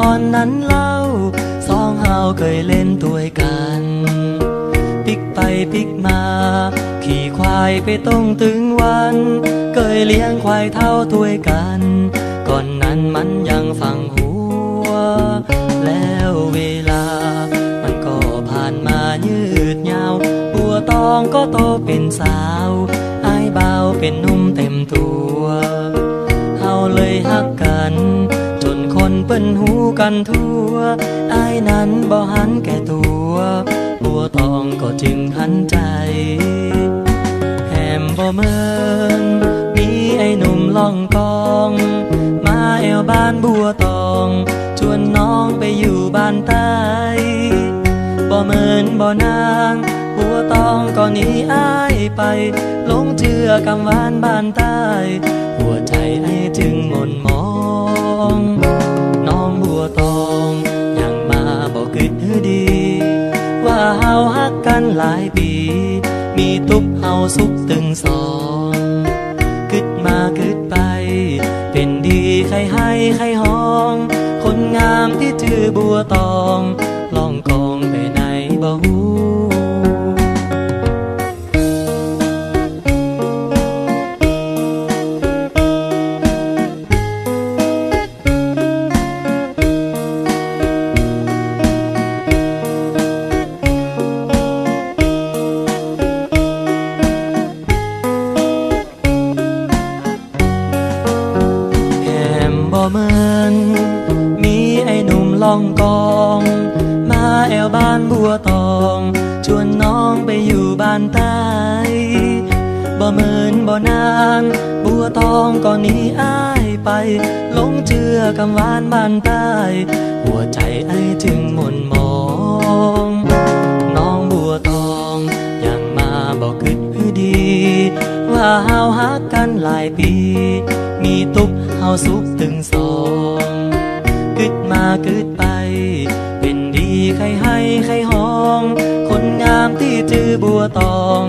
อ้อนนั้นเล่าสองเฮาเคยเล่นตัวยกัน ปิกไปปิกมา ขี่ควายไปตรงถึงวัน เคยเลี้ยงควายเท่าตัวยกัน ก่อนนั้นมันยังฟังหัว แล้วเวลา มันก็ผ่านมายืดยาวบัวตองก็โตเป็นสาวอายเบาเป็นนุ่มเต็มตัวเฮาเลยฮัก เปิ้นหูกันทั่วอายนั้นบ่หันแก่ตัวบัวตองก็จึงหันใจแหมบ่เมินมีไอ้หนุ่มล่องกอง มาแอวบ้านบัวตอง ชวนน้องไปอยู่บ้านใต้บ่เมินบ่นางบัวตองก็หนีอ้ายไปลงเชื่อกำวานบ้านใต้ หัวใจไอ้จึงหม่นมอาเฮาฮักกันหลายปี มีตุบเฮาสุขตึงสองกึดมากึดไป เป็นดีใครให้ใครห้อง คนงามที่ชื่อบัวต บัวตองก็หนีอ้ายไปหลงเชื่อกำหวานบ้านใต้หัวใจไอ้จึงหม่นมอง น้องบัวตองยังมาบอกกึดหือดี ว่าเฮาฮักกันหลายปี มีตุกเฮาสุขถึงสองกึดมากึดไป เป็นดีใครให้ใครห้อง คนงามที่จือบัวตอง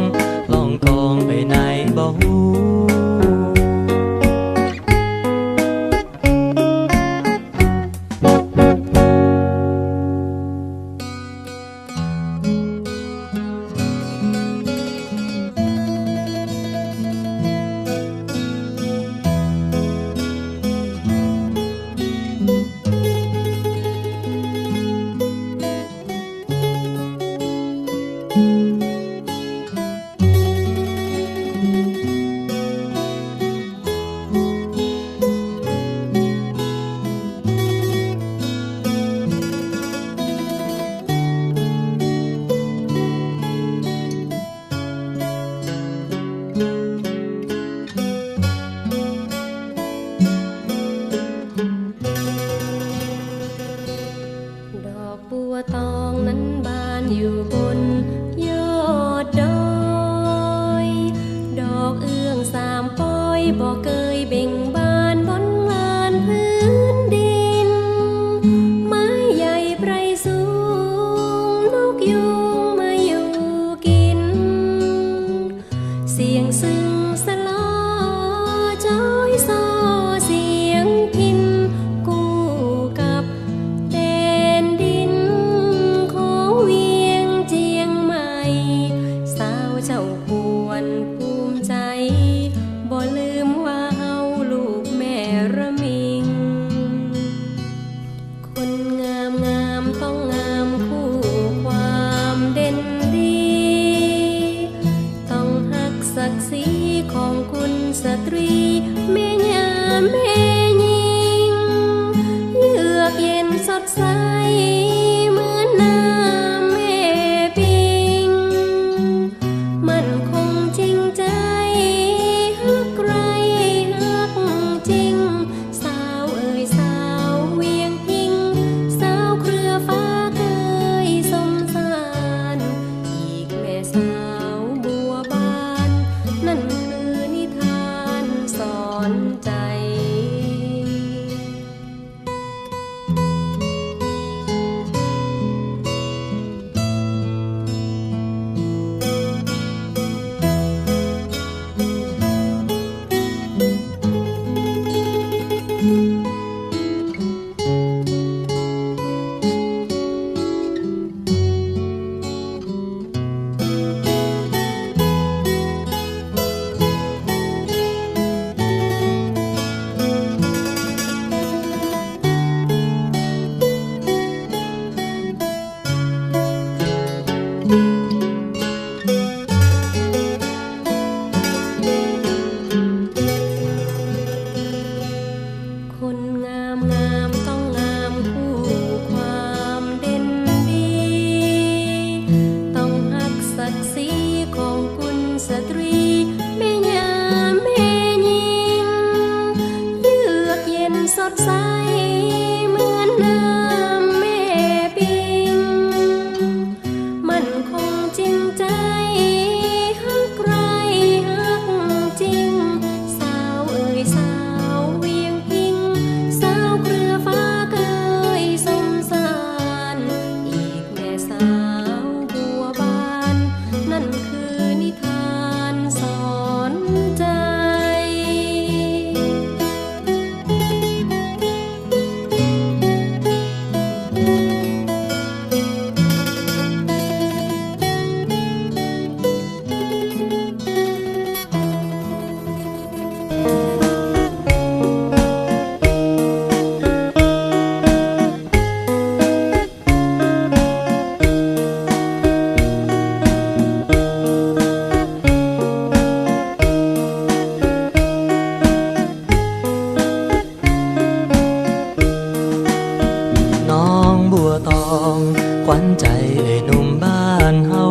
วัญใจเอ่ยหนุ่มบ้านเฮา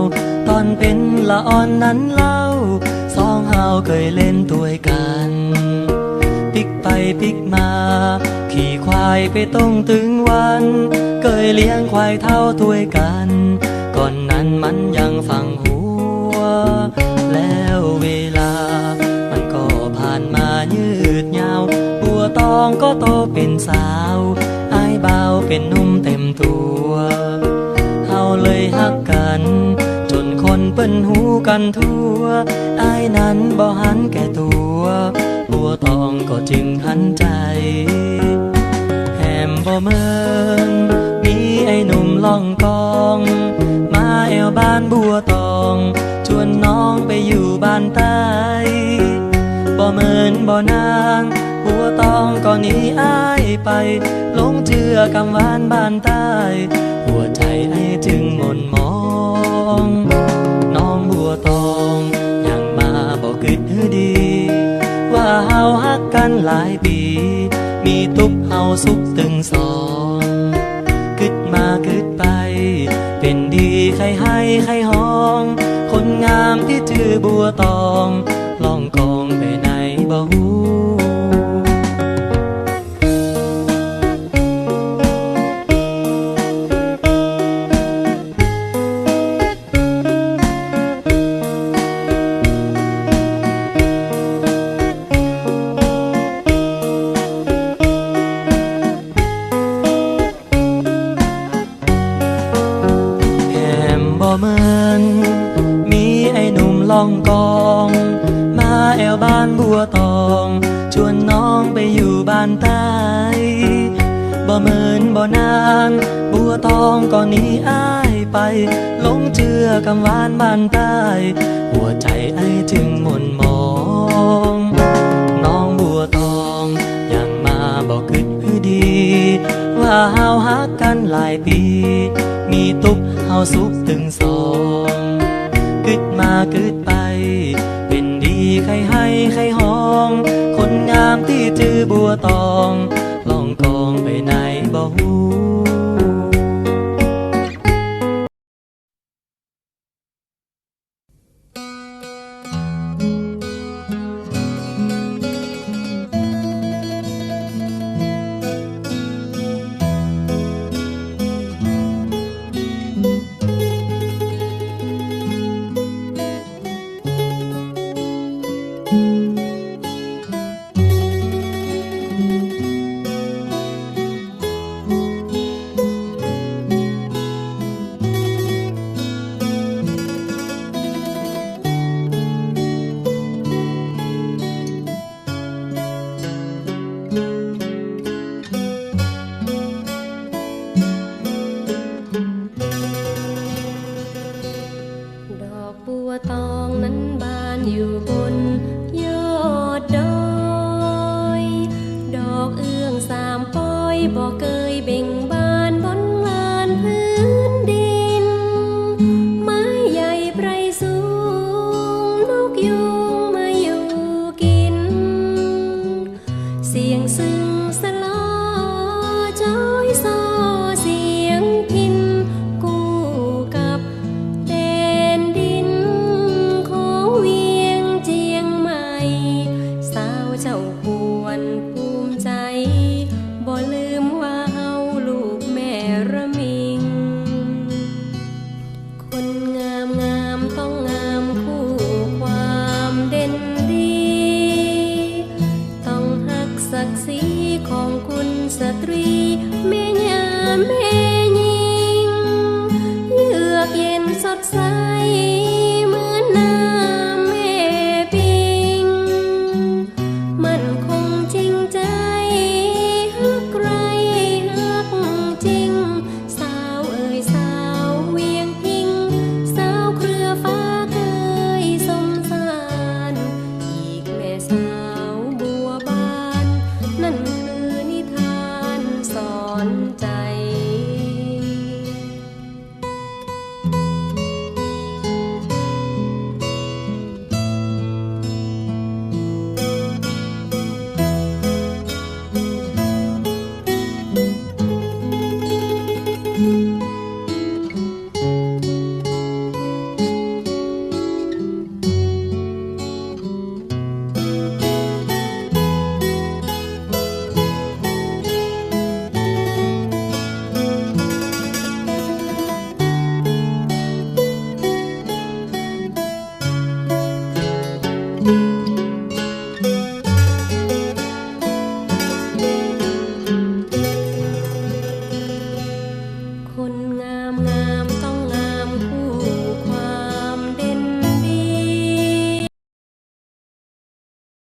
ตอนเป็นละอ่อนนั้นเล่าสองเฮาเคยเล่นตัวยกัน ปิกไปปิกมา ขี่ควายไปตรงถึงวัน เคยเลี้ยงควายเท่าตัวยกัน ก่อนนั้นมันยังฟังหัว แล้วเวลา มันก็ผ่านมายืดยาว บัวตองก็โตเป็นสาว อายเบาเป็นหนุ่ม นเปิ้นหูกันทั่วอายนั้นบ่หันแก่ตัวบัวตองก็จึงหันใจ แหมบ่เมินมีไอ้หนุ่มล่องกอง มาแอวบ้านบัวตอง ชวนน้องไปอยู่บ้านใต้บ่เมินบ่นางบัวตองก็หนีอ้ายไปหลงเชื่อกำหวานบ้านใต้าฮักกันหลายปี มีทุกเฮาสุขตึงสองกึดมากึดไป เป็นดีใครให้ใครห้อง คนงามที่ชื่อบัวตอง องก็หนีอ้ายไปหลงเชื่อกำหวานบ้านใต้หัวใจไอ้จึงหม่นมองน้องบัวตองยังมาบอกคืดหือดี ว่าเฮาฮักกันหลายปี มีตุกเฮาสุขถึงสองกึดมากึดไป เป็นดีใครให้ใครห้อง คนงามที่จือบัวตอง ลองกองไปไหนบ่ฮู้